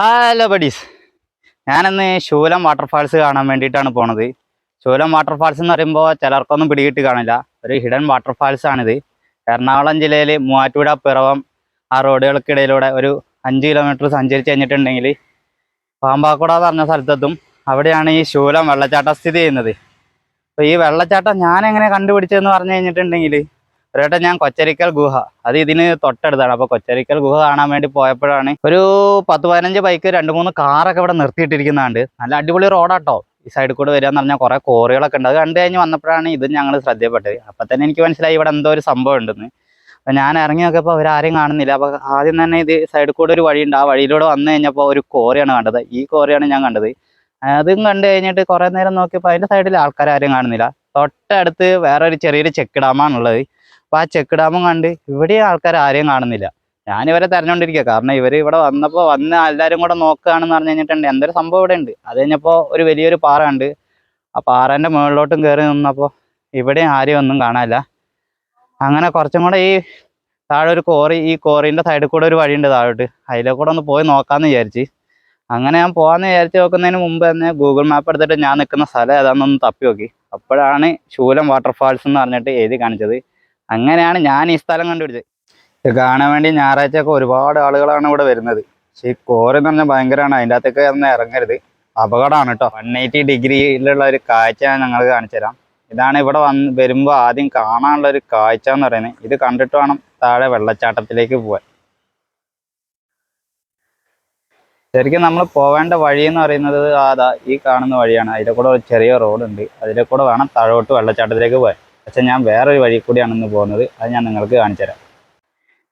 Hello buddies ഞാനിന്ന് ശൂലം waterfalls കാണാൻ വേണ്ടിയിട്ടാണ് പോണത്. ശൂലം വാട്ടർഫാൾസ് എന്ന് പറയുമ്പോൾ ചിലർക്കൊന്നും പിടികിട്ട് കാണില്ല. ഒരു ഹിഡൻ വാട്ടർഫാൾസ് ആണിത്. എറണാകുളം ജില്ലയിൽ മൂവാറ്റുപുഴ പിറവം ആ റോഡുകൾക്കിടയിലൂടെ ഒരു അഞ്ച് കിലോമീറ്റർ സഞ്ചരിച്ച് കഴിഞ്ഞിട്ടുണ്ടെങ്കിൽ പാമ്പാക്കുട എന്ന് പറഞ്ഞ സ്ഥലത്തെത്തും. അവിടെയാണ് ഈ ശൂലം വെള്ളച്ചാട്ടം സ്ഥിതി ചെയ്യുന്നത്. അപ്പോൾ ഈ വെള്ളച്ചാട്ടം ഞാൻ എങ്ങനെ കണ്ടുപിടിച്ചതെന്ന് പറഞ്ഞു കഴിഞ്ഞിട്ടുണ്ടെങ്കിൽ ഒരേട്ടൻ ഞാൻ കൊച്ചരിക്കൽ ഗുഹ. അത് ഇതിന് തൊട്ടടുത്താണ്. അപ്പോൾ കൊച്ചരിക്കൽ ഗുഹ കാണാൻ വേണ്ടി പോയപ്പോഴാണ് ഒരു പത്ത് പതിനഞ്ച് ബൈക്ക് രണ്ട് മൂന്ന് കാറൊക്കെ ഇവിടെ നിർത്തിയിട്ടിരിക്കുന്നുണ്ട്. നല്ല അടിപൊളി റോഡാട്ടോ ഈ സൈഡിൽ കൂടെ വരിക എന്ന് പറഞ്ഞാൽ കുറേ കോറികളൊക്കെ ഉണ്ട്. അത് കണ്ടു കഴിഞ്ഞ് വന്നപ്പോഴാണ് ഇത് ഞങ്ങൾ ശ്രദ്ധയപ്പെട്ടത്. അപ്പം തന്നെ എനിക്ക് മനസ്സിലായി ഇവിടെ എന്തോ ഒരു സംഭവം ഉണ്ടെന്ന്. അപ്പം ഞാൻ ഇറങ്ങി നോക്കിയപ്പോൾ അവരാരെയും കാണുന്നില്ല. അപ്പോൾ ആദ്യം തന്നെ ഇത് സൈഡിൽ കൂടെ ഒരു വഴിയുണ്ട് ആ വഴിയിലൂടെ വന്നു കഴിഞ്ഞപ്പോൾ ഒരു കോറിയാണ് കണ്ടത്. ഈ കോറിയാണ് ഞാൻ കണ്ടത്. അതും കണ്ടു കഴിഞ്ഞിട്ട് കുറേ നേരം നോക്കിയപ്പോൾ അതിന്റെ സൈഡിൽ ആൾക്കാരും കാണുന്നില്ല. തൊട്ടടുത്ത് വേറെ ഒരു ചെറിയൊരു ചെക്ക് ഡാമാണുള്ളത് അപ്പോൾ ആ ചെക്ക് ഡാമും കണ്ട് ഇവിടെ ആൾക്കാർ ആരെയും കാണുന്നില്ല. ഞാൻ ഇവരെ തെരഞ്ഞുകൊണ്ടിരിക്കുക കാരണം ഇവർ ഇവിടെ വന്നപ്പോൾ വന്ന് എല്ലാവരും കൂടെ നോക്കുകയാണെന്ന് പറഞ്ഞു കഴിഞ്ഞിട്ടുണ്ട്. എന്തൊരു സംഭവം ഇവിടെ ഉണ്ട്? അത് കഴിഞ്ഞപ്പോൾ ഒരു വലിയൊരു പാറ ഉണ്ട് ആ പാറേന്റെ മുകളിലോട്ടും കയറി നിന്നപ്പോൾ ഇവിടെ ആരെയും ഒന്നും കാണാനില്ല. അങ്ങനെ കുറച്ചും കൂടെ ഈ താഴെ ഒരു കോറി ഈ കോറിന്റെ സൈഡിൽ കൂടെ ഒരു വഴിയുണ്ട് താഴോട്ട്. അതിലെ കൂടെ ഒന്ന് പോയി നോക്കാമെന്ന് വിചാരിച്ച്. അങ്ങനെ ഞാൻ പോകാമെന്ന് വിചാരിച്ച് നോക്കുന്നതിന് മുമ്പ് തന്നെ ഗൂഗിൾ മാപ്പ് എടുത്തിട്ട് ഞാൻ നിൽക്കുന്ന സ്ഥലം ഏതാണെന്നൊന്ന് തപ്പി നോക്കി. അപ്പോഴാണ് ശൂലം വാട്ടർഫാൾസ് എന്ന് പറഞ്ഞിട്ട് എഴുതി കാണിച്ചത്. അങ്ങനെയാണ് ഞാൻ ഈ സ്ഥലം കണ്ടുപിടിച്ചത്. ഇത് കാണാൻ വേണ്ടി ഞായറാഴ്ചയൊക്കെ ഒരുപാട് ആളുകളാണ് ഇവിടെ വരുന്നത്. പക്ഷെ ഈ കോറി എന്ന് പറഞ്ഞാൽ ഭയങ്കരമാണ്. അതിന്റെ അകത്തേക്ക് ഒന്ന് ഇറങ്ങരുത്. അപകടമാണ് കേട്ടോ. വൺ എയ്റ്റി ഡിഗ്രിയിലുള്ള ഒരു കാഴ്ച ഞാൻ ഞങ്ങൾക്ക് കാണിച്ചു തരാം. ഇതാണ് ഇവിടെ വന്ന് വരുമ്പോൾ ആദ്യം കാണാനുള്ള ഒരു കാഴ്ച എന്ന് പറയുന്നത്. ഇത് കണ്ടിട്ട് വേണം താഴെ വെള്ളച്ചാട്ടത്തിലേക്ക് പോവാൻ. ശരിക്കും നമ്മൾ പോവേണ്ട വഴി എന്ന് പറയുന്നത് അതാ ഈ കാണുന്ന വഴിയാണ്. അതിലെ കൂടെ ഒരു ചെറിയ റോഡുണ്ട് അതിലെ കൂടെ വേണം താഴോട്ട് വെള്ളച്ചാട്ടത്തിലേക്ക് പോകാൻ പക്ഷെ ഞാൻ വേറൊരു വഴി കൂടിയാണ് ഇന്ന് പോകുന്നത്. അത് ഞാൻ നിങ്ങൾക്ക് കാണിച്ചു തരാം.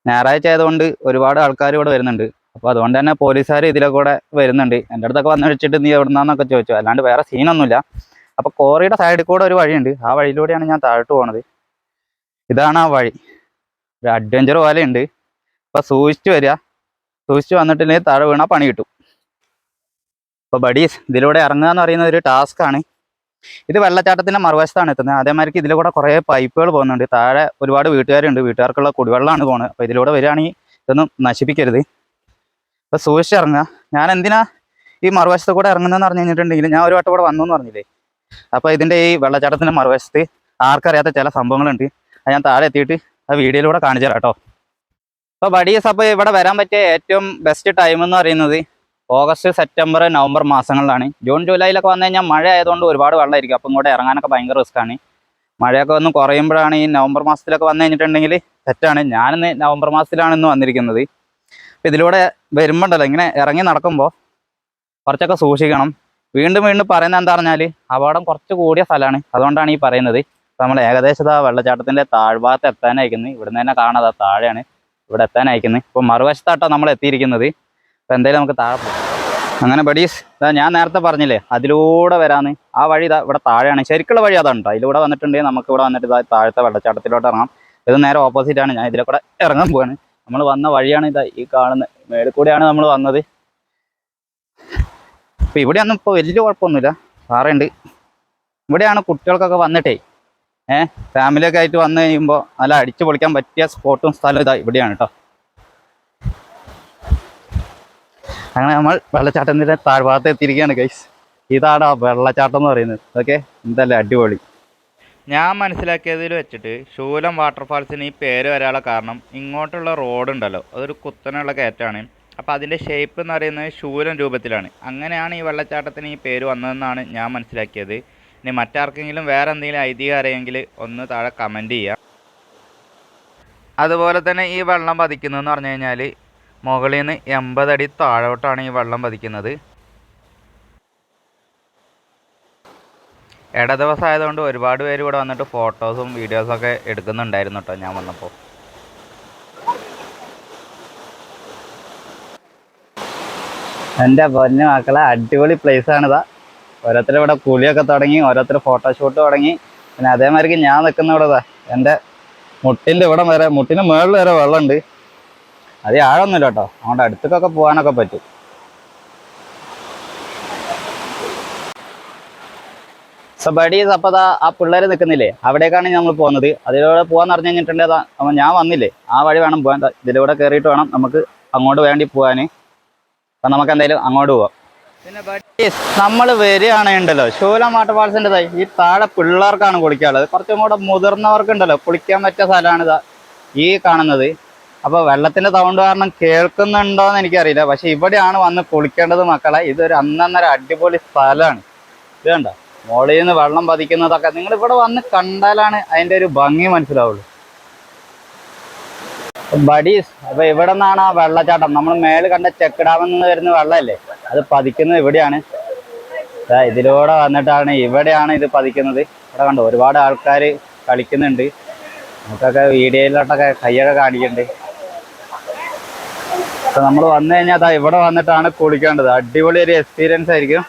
ഞായറാഴ്ച ആയതുകൊണ്ട് ഒരുപാട് ആൾക്കാർ ഇവിടെ വരുന്നുണ്ട്. അപ്പോൾ അതുകൊണ്ട് തന്നെ പോലീസുകാർ ഇതിലെ കൂടെ വരുന്നുണ്ട്. എന്റെ അടുത്തൊക്കെ വന്ന് വെച്ചിട്ട് നീ എവിടുന്നാന്നൊക്കെ ചോദിച്ചു. അല്ലാണ്ട് വേറെ സീനൊന്നുമില്ല. അപ്പോൾ കോറിയുടെ സൈഡിൽ കൂടെ ഒരു വഴിയുണ്ട്. ആ വഴിയിലൂടെയാണ് ഞാൻ താഴോട്ട് പോണത്. ഇതാണ് ആ വഴി. ഒരു അഡ്വഞ്ചർ പോലെയുണ്ട്. അപ്പോൾ സൂക്ഷിച്ച് വരിക. സൂക്ഷിച്ച് വന്നിട്ടില്ലെങ്കിൽ താഴെ വീണാൽ പണി കിട്ടും. അപ്പോൾ ബഡീസ് ഇതിലൂടെ ഇറങ്ങുക എന്ന് പറയുന്ന ഒരു ടാസ്ക്കാണ് ഇത് വെള്ളച്ചാട്ടത്തിന്റെ മറുവശത്താണ് എത്തുന്നത്. അതേമാതിരി ഇതിൽ കൂടെ കുറേ പൈപ്പുകൾ പോകുന്നുണ്ട്. താഴെ ഒരുപാട് വീട്ടുകാരുണ്ട്. വീട്ടുകാർക്കുള്ള കുടിവെള്ളമാണ് പോകുന്നത് അപ്പോൾ ഇതിലൂടെ വരികയാണെങ്കിൽ ഇതൊന്നും നശിപ്പിക്കരുത്. അപ്പോൾ സൂക്ഷിച്ചിറങ്ങുക ഞാൻ എന്തിനാ ഈ മറുവശത്ത് കൂടെ ഇറങ്ങുന്നതെന്ന് പറഞ്ഞു കഴിഞ്ഞിട്ടുണ്ടെങ്കിൽ ഞാൻ ഒരു വട്ടം കൂടെ വന്നു എന്ന് പറഞ്ഞില്ലേ? അപ്പോൾ ഇതിന്റെ ഈ വെള്ളച്ചാട്ടത്തിന്റെ മറുവശത്ത് ആർക്കറിയാത്ത ചില സംഭവങ്ങളുണ്ട്. അത് ഞാൻ താഴെ എത്തിയിട്ട് ആ വീഡിയോയിലൂടെ കാണിച്ചു തരാം കേട്ടോ. അപ്പോൾ ബഡീസ് അപ്പോൾ ഇവിടെ വരാൻ പറ്റിയ ഏറ്റവും ബെസ്റ്റ് ടൈം എന്ന് പറയുന്നത് ഓഗസ്റ്റ് സെപ്റ്റംബർ നവംബർ മാസങ്ങളിലാണ്. ജൂൺ ജൂലൈയിലൊക്കെ വന്നു കഴിഞ്ഞാൽ മഴ ആയതുകൊണ്ട് ഒരുപാട് വെള്ളമായിരിക്കും. അപ്പം ഇങ്ങോട്ട് ഇറങ്ങാനൊക്കെ ഭയങ്കര റിസ്ക്കാണ്. മഴയൊക്കെ ഒന്ന് കുറയുമ്പോഴാണ് ഈ നവംബർ മാസത്തിലൊക്കെ വന്നു കഴിഞ്ഞിട്ടുണ്ടെങ്കിൽ തെറ്റാണ്. ഞാനിന്ന് നവംബർ മാസത്തിലാണ് ഇന്ന് വന്നിരിക്കുന്നത്. അപ്പം ഇതിലൂടെ വരുമ്പോണ്ടല്ലോ ഇങ്ങനെ ഇറങ്ങി നടക്കുമ്പോൾ കുറച്ചൊക്കെ സൂക്ഷിക്കണം. വീണ്ടും വീണ്ടും പറയുന്നത് എന്താ പറഞ്ഞാൽ അപകടം കുറച്ച് കൂടിയ സ്ഥലമാണ്. അതുകൊണ്ടാണ് ഈ പറയുന്നത്. നമ്മൾ ഏകദേശം ആ വെള്ളച്ചാട്ടത്തിന്റെ താഴ്ഭാഗത്ത് എത്താനയക്കുന്നത് ഇവിടുന്ന് തന്നെ കാണാതെ താഴെയാണ്. ഇവിടെ എത്താനയക്കുന്നത് ഇപ്പോൾ മറുവശത്താട്ടോ നമ്മൾ എത്തിയിരിക്കുന്നത്. അപ്പോൾ എന്തായാലും നമുക്ക് താഴെ അങ്ങനെ ബഡീസ് ഞാൻ നേരത്തെ പറഞ്ഞില്ലേ അതിലൂടെ വരാന്ന്. ആ വഴി ഇതാ ഇവിടെ താഴെയാണ്. ശരിക്കുള്ള വഴി അതാണ് അതിലൂടെ വന്നിട്ടുണ്ടെങ്കിൽ നമുക്ക് ഇവിടെ വന്നിട്ട് ഇതാ താഴത്തെ വെള്ളച്ചാട്ടത്തിലോട്ട് ഇറങ്ങാം. ഇത് നേരെ ഓപ്പോസിറ്റ് ആണ്. ഞാൻ ഇതിലെ കൂടെ ഇറങ്ങാൻ പോവാണ്. നമ്മൾ വന്ന വഴിയാണ് ഇതാ ഈ കാണുന്ന. മേളിൽ കൂടെയാണ് നമ്മൾ വന്നത്. അപ്പോൾ ഇവിടെയൊന്നും ഇപ്പോൾ വലിയ കുഴപ്പമൊന്നുമില്ല. പാറയുണ്ട് ഇവിടെയാണ് കുട്ടികൾക്കൊക്കെ വന്നിട്ടേ. ഏഹ് ഫാമിലിയൊക്കെ ആയിട്ട് വന്നു കഴിയുമ്പോൾ നല്ല അടിച്ചു പൊളിക്കാൻ പറ്റിയ സ്പോട്ടും സ്ഥലവും ഇതാ ഇവിടെയാണ് കേട്ടോ അങ്ങനെ നമ്മൾ വെള്ളച്ചാട്ടത്തിന്റെ താഴ്ഭാഗത്ത് എത്തിയിരിക്കുകയാണ് ഗൈസ് ഇതാണ് ആ വെള്ളച്ചാട്ടം എന്ന് പറയുന്നത്. ഓക്കെ എന്തല്ലേ അടിപൊളി. ഞാൻ മനസ്സിലാക്കിയതിൽ വെച്ചിട്ട് ശൂലം വാട്ടർഫാൾസിന് ഈ പേര് വരാനുള്ള കാരണം ഇങ്ങോട്ടുള്ള റോഡ് ഉണ്ടല്ലോ. അതൊരു കുത്തനുള്ള കയറ്റാണ് അപ്പോൾ അതിന്റെ ഷേപ്പ് എന്ന് പറയുന്നത് ശൂലം രൂപത്തിലാണ്. അങ്ങനെയാണ് ഈ വെള്ളച്ചാട്ടത്തിന് ഈ പേര് വന്നതെന്നാണ് ഞാൻ മനസ്സിലാക്കിയത്. ഇനി മറ്റാർക്കെങ്കിലും വേറെ എന്തെങ്കിലും ഐതിഹ്യം അറിയെങ്കിൽ ഒന്ന് താഴെ കമന്റ് ചെയ്യുക അതുപോലെ തന്നെ ഈ വെള്ളം പതിക്കുന്നതെന്ന് പറഞ്ഞു കഴിഞ്ഞാൽ മുകളിൽ നിന്ന് എൺപതടി താഴോട്ടാണ് ഈ വെള്ളം പതിക്കുന്നത്. ഇട ദിവസം ആയതുകൊണ്ട് ഒരുപാട് പേര് ഇവിടെ വന്നിട്ട് ഫോട്ടോസും വീഡിയോസും ഒക്കെ എടുക്കുന്നുണ്ടായിരുന്നു കേട്ടോ ഞാൻ വന്നപ്പോൾ എന്റെ പൊന്നു മക്കളെ അടിപൊളി പ്ലേസ് ആണിതാ ഓരോരുത്തർ ഇവിടെ കുളിയൊക്കെ തുടങ്ങി ഓരോരുത്തർ ഫോട്ടോഷൂട്ട് തുടങ്ങി. പിന്നെ അതേമാതിരിക്ക് ഞാൻ നിൽക്കുന്ന ഇവിടെ എന്റെ മുട്ടിന്റെ ഇവിടെ വരെ മുട്ടിന്റെ മുകളിൽ വരെ വെള്ളമുണ്ട്. അത് ആഴൊന്നുമില്ല കേട്ടോ. അതുകൊണ്ട് അടുത്തേക്കൊക്കെ പോകാനൊക്കെ പറ്റും. സോ ബഡീസ് അപ്പോൾ ആ പിള്ളേർ നിൽക്കുന്നില്ലേ? അവിടേക്കാണ് നമ്മൾ പോകുന്നത്. അതിലൂടെ പോകാൻ പറഞ്ഞു കഴിഞ്ഞിട്ടുണ്ടെങ്കിൽ ദാ അപ്പോൾ ഞാൻ വന്നില്ലേ? ആ വഴി വേണം പോകാൻ. ഇതിലൂടെ കയറിയിട്ട് വേണം നമുക്ക് അങ്ങോട്ട് വേണ്ടി പോകാൻ അപ്പം നമുക്ക് എന്തായാലും അങ്ങോട്ട് പോവാം. പിന്നെ നമ്മൾ വരികയാണെ ഉണ്ടല്ലോ. ശൂലം വാട്ടർഫാൾസിന്റെ തൈ ഈ താഴെ പിള്ളേർക്കാണ് കുളിക്കാനുള്ളത്. കുറച്ചും കൂടെ മുതിർന്നവർക്കുണ്ടല്ലോ. കുളിക്കാൻ പറ്റിയ സ്ഥലമാണ് ഇതാ ഈ കാണുന്നത്. അപ്പോൾ വെള്ളത്തിന്റെ തൗണ്ട് കാരണം കേൾക്കുന്നുണ്ടോ എന്ന് എനിക്കറിയില്ല. പക്ഷെ ഇവിടെയാണ് വന്ന് കുളിക്കേണ്ടത് മക്കളെ. ഇതൊരു അന്നന്നര അടിപൊളി സ്ഥലമാണ്. ഇത് കണ്ടോ? മോളിൽ നിന്ന് വെള്ളം പതിക്കുന്നതൊക്കെ നിങ്ങൾ ഇവിടെ വന്ന് കണ്ടാലാണ് അതിന്റെ ഒരു ഭംഗി മനസ്സിലാവുള്ളൂ. ബഡീസ് അപ്പൊ ഇവിടെ നിന്നാണ് ആ വെള്ളച്ചാട്ടം. നമ്മൾ മേൽ കണ്ട ചെക്ക് ഡാമിൽ നിന്ന് വരുന്ന വെള്ളമല്ലേ? അത് പതിക്കുന്നത് ഇവിടെയാണ്. ഇതിലൂടെ വന്നിട്ടാണ് ഇവിടെയാണ് ഇത് പതിക്കുന്നത്. ഇവിടെ കണ്ടോ ഒരുപാട് ആൾക്കാർ കളിക്കുന്നുണ്ട്. നമുക്കൊക്കെ വീഡിയോയിലോട്ടൊക്കെ കൈയൊക്കെ കാണിക്കുന്നുണ്ട് അപ്പൊ നമ്മൾ വന്നു കഴിഞ്ഞാൽ അതാ ഇവിടെ വന്നിട്ടാണ് കുളിക്കേണ്ടത്. അടിപൊളി ഒരു എക്സ്പീരിയൻസ് ആയിരിക്കും.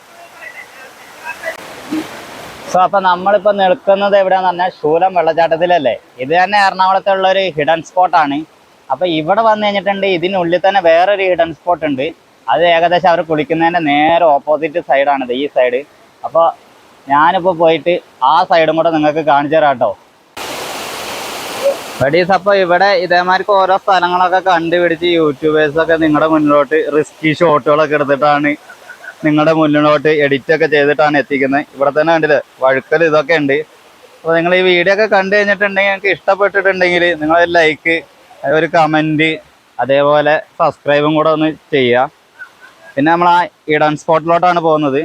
സോ അപ്പൊ നമ്മളിപ്പോ നിൽക്കുന്നത് എവിടെയാന്ന് പറഞ്ഞാൽ ശൂലം വെള്ളച്ചാട്ടത്തിലല്ലേ? ഇത് തന്നെ എറണാകുളത്തെ ഉള്ള ഒരു ഹിഡൻ സ്പോട്ടാണ് അപ്പൊ ഇവിടെ വന്നു കഴിഞ്ഞിട്ടുണ്ട് ഇതിനുള്ളിൽ തന്നെ വേറൊരു ഹിഡൻ സ്പോട്ട് ഉണ്ട്. അത് ഏകദേശം അവർ കുളിക്കുന്നതിന്റെ നേരെ ഓപ്പോസിറ്റ് സൈഡാണിത് ഈ സൈഡ് അപ്പോൾ ഞാനിപ്പോൾ പോയിട്ട് ആ സൈഡും കൂടെ നിങ്ങൾക്ക് കാണിച്ചു തരാം കേട്ടോ. അപ്പോൾ ഇവിടെ ഇതേമാതിരിക്ക് ഓരോ സ്ഥലങ്ങളൊക്കെ കണ്ടുപിടിച്ച് യൂട്യൂബേഴ്സൊക്കെ നിങ്ങളുടെ മുന്നിലോട്ട് റിസ്കി ഷോട്ടുകളൊക്കെ എടുത്തിട്ടാണ് നിങ്ങളുടെ മുന്നിലോട്ട് എഡിറ്റ് ഒക്കെ ചെയ്തിട്ടാണ് എത്തിക്കുന്നത്. ഇവിടെ തന്നെ കണ്ടില്ലേ വഴുക്കൽ ഇതൊക്കെ ഉണ്ട്. അപ്പോൾ നിങ്ങൾ ഈ വീഡിയോ ഒക്കെ കണ്ടു കഴിഞ്ഞിട്ടുണ്ടെങ്കിൽ നിങ്ങൾക്ക് ഇഷ്ടപ്പെട്ടിട്ടുണ്ടെങ്കിൽ നിങ്ങൾ ലൈക്ക് ഒരു കമന്റ് അതേപോലെ സബ്സ്ക്രൈബും കൂടെ ഒന്ന് ചെയ്യുക. പിന്നെ നമ്മൾ ആ ഇടൻ സ്പോട്ടിലോട്ടാണ് പോകുന്നത്.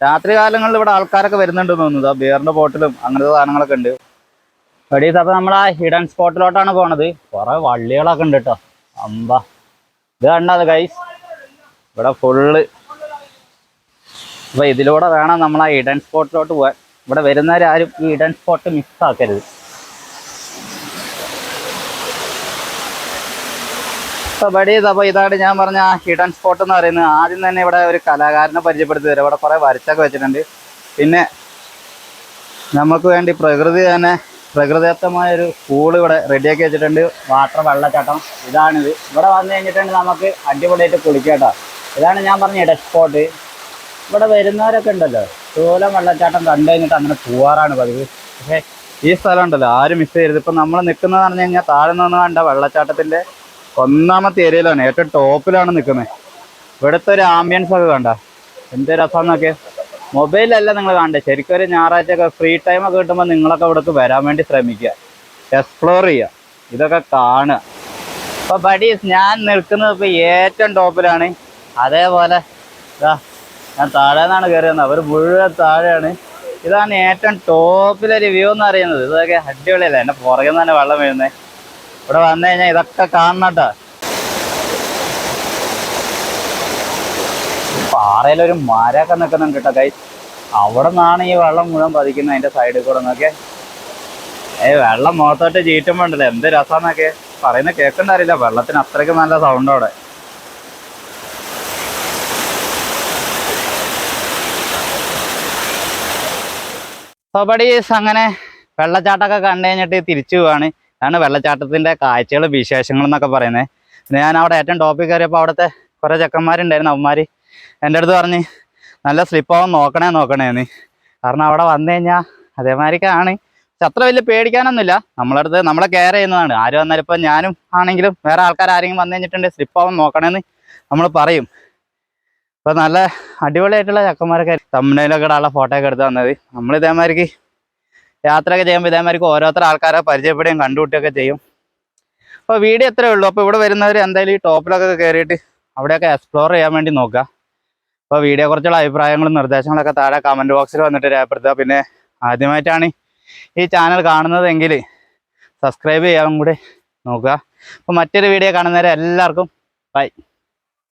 രാത്രി കാലങ്ങളിൽ ഇവിടെ ആൾക്കാരൊക്കെ വരുന്നുണ്ടെന്ന് തോന്നുന്നു. ബിയറിന്റെ ബോട്ടിലും അങ്ങനത്തെ സാധനങ്ങളൊക്കെ ഉണ്ട്. വെടീസ് അപ്പോൾ നമ്മൾ ആ ഹിഡൻ സ്പോട്ടിലോട്ടാണ് പോണത്. കുറേ വള്ളികളൊക്കെ ഉണ്ട് കേട്ടോ അമ്പ. ഇത് കണ്ടത് ഗൈസ് ഇവിടെ ഫുള്ള് അപ്പോൾ ഇതിലൂടെ വേണം നമ്മൾ ആ ഹിഡൻ സ്പോട്ടിലോട്ട് പോകാൻ ഇവിടെ വരുന്നവരാരും ഈ ഹിഡൻ സ്പോട്ട് മിസ് ആക്കരുത്. അപ്പോൾ ബഡീസ് അപ്പോൾ ഇതാണ് ഞാൻ പറഞ്ഞ ആ ഹിഡൻ സ്പോട്ട് എന്ന് പറയുന്നത്. ആദ്യം തന്നെ ഇവിടെ ഒരു കലാകാരനെ പരിചയപ്പെടുത്തി തരാം. ഇവിടെ കുറേ വരച്ചൊക്കെ വെച്ചിട്ടുണ്ട്. പിന്നെ നമുക്ക് വേണ്ടി പ്രകൃതി തന്നെ പ്രകൃതിദത്തമായ ഒരു പൂൾ ഇവിടെ റെഡിയാക്കി വെച്ചിട്ടുണ്ട്. വാട്ടർ വെള്ളച്ചാട്ടം. ഇതാണിത്. ഇവിടെ വന്നു കഴിഞ്ഞിട്ടുണ്ട് നമുക്ക് അടിപൊളിയായിട്ട് കുളിക്കാട്ടോ ഇതാണ് ഞാൻ പറഞ്ഞ ഇട സ്പോട്ട് ഇവിടെ വരുന്നവരൊക്കെ ഉണ്ടല്ലോ. ചൂലം വെള്ളച്ചാട്ടം കണ്ടു കഴിഞ്ഞിട്ട് അങ്ങനെ പോവാറാണ് പതിവ്. പക്ഷേ ഈ സ്ഥലം ഉണ്ടല്ലോ. ആരും മിസ് ചെയ്യരുത്. ഇപ്പം നമ്മൾ നിൽക്കുന്നത് പറഞ്ഞു കഴിഞ്ഞാൽ താഴെ നിന്ന് കണ്ട വെള്ളച്ചാട്ടത്തിന്റെ ഒന്നാമത്തെ ഏരിയയിലാണ് ഏറ്റവും ടോപ്പിലാണ് നിൽക്കുന്നത് ഇവിടുത്തെ ഒരു ആംബിയൻസ് ഒക്കെ കണ്ട? എന്ത് രസമെന്നൊക്കെ മൊബൈലല്ല നിങ്ങൾ കാണേണ്ടത് ശരിക്കും ഒരു ഞായറാഴ്ചയൊക്കെ ഫ്രീ ടൈം ഒക്കെ കിട്ടുമ്പോൾ നിങ്ങളൊക്കെ ഇവിടേക്ക് വരാൻ വേണ്ടി ശ്രമിക്കുക. എക്സ്പ്ലോർ ചെയ്യുക. ഇതൊക്കെ കാണുക. ഇപ്പോൾ ബഡീസ് ഞാൻ നിൽക്കുന്നത് ഇപ്പോൾ ഏറ്റവും ടോപ്പിലാണ് അതേപോലെ ഇതാ ഞാൻ താഴെ നിന്നാണ് കയറിയത് അവർ മുഴുവൻ താഴെയാണ്. ഇതാണ് ഏറ്റവും ടോപ്പിലൊരു റിവ്യൂ എന്ന് അറിയുന്നത് ഇതൊക്കെ അടിപൊളിയല്ലേ? എന്റെ പുറകിൽ നിന്ന് തന്നെ വെള്ളം വീഴുന്നത് ഇവിടെ വന്നു കഴിഞ്ഞാൽ ഇതൊക്കെ കാണണട്ടോ പാറയിലൊരു മരമൊക്കെ നിൽക്കുന്നുണ്ട് കേട്ടോ കൈ അവിടെ നിന്നാണ് ഈ വെള്ളം മുഴുവൻ പതിക്കുന്നത് അതിന്റെ സൈഡിൽ കൂടെ നോക്കെ ഏ വെള്ളം മുഖത്തോട്ട് ചീറ്റുമ്പോ ഉണ്ടല്ലോ എന്ത് രസാന്നൊക്കെ പറയുന്ന കേൾക്കണ്ടറിയില്ല വെള്ളത്തിന് അത്രയ്ക്ക് നല്ല സൗണ്ട് അവിടെ. സോബഡീസ് അങ്ങനെ വെള്ളച്ചാട്ടമൊക്കെ കണ്ടു കഴിഞ്ഞിട്ട് തിരിച്ചു പോവാണ്. അതാണ് വെള്ളച്ചാട്ടത്തിന്റെ കാഴ്ചകൾ വിശേഷങ്ങൾ എന്നൊക്കെ പറയുന്നത്. ഞാൻ അവിടെ ഏറ്റവും ടോപ്പിൽ കയറിയപ്പോൾ അവിടുത്തെ കുറേ ചെക്കന്മാരുണ്ടായിരുന്നു അവന്മാർ എന്റെ അടുത്ത് പറഞ്ഞ് നല്ല സ്ലിപ്പാവും നോക്കണേ നോക്കണേന്ന് കാരണം അവിടെ വന്നു കഴിഞ്ഞാൽ അതേമാതിരിക്കാണ് അത്ര വലിയ പേടിക്കാനൊന്നുമില്ല. നമ്മളടുത്ത് നമ്മളെ കെയർ ചെയ്യുന്നതാണ്. ആര് വന്നാലും ഇപ്പം ഞാനും ആണെങ്കിലും വേറെ ആൾക്കാർ ആരെങ്കിലും വന്നു കഴിഞ്ഞിട്ടുണ്ടെങ്കിൽ സ്ലിപ്പാവും നോക്കണേന്ന് നമ്മൾ പറയും. ഇപ്പം നല്ല അടിപൊളിയായിട്ടുള്ള ചക്കന്മാരൊക്കെ തമ്മിലൊക്കെ ഇടാനുള്ള ഫോട്ടോ ഒക്കെ എടുത്ത് തന്നത് നമ്മൾ ഇതേമാതിരിക്ക് യാത്രയൊക്കെ ചെയ്യുമ്പോൾ ഇതേമാതിരിക്ക് ഓരോരുത്തർ ആൾക്കാരെ പരിചയപ്പെടുകയും കണ്ടുകൂട്ടുകയൊക്കെ ചെയ്യും. അപ്പോൾ വീഡിയോ എത്രയേ ഉള്ളൂ. അപ്പോൾ ഇവിടെ വരുന്നവർ എന്തായാലും ഈ ടോപ്പിലൊക്കെ കയറിയിട്ട് അവിടെയൊക്കെ എക്സ്പ്ലോർ ചെയ്യാൻ വേണ്ടി നോക്കുക. അപ്പോൾ വീഡിയോ കുറിച്ചുള്ള അഭിപ്രായങ്ങളും നിർദ്ദേശങ്ങളൊക്കെ താഴെ കമന്റ് ബോക്സിൽ വന്നിട്ട് രേഖപ്പെടുത്തുക. പിന്നെ ആദ്യമായിട്ടാണ് ഈ ചാനൽ കാണുന്നതെങ്കിൽ സബ്സ്ക്രൈബ് ചെയ്യാനും കൂടി നോക്കുക. അപ്പോൾ മറ്റൊരു വീഡിയോ കാണുന്നവരെ എല്ലാവർക്കും ബൈ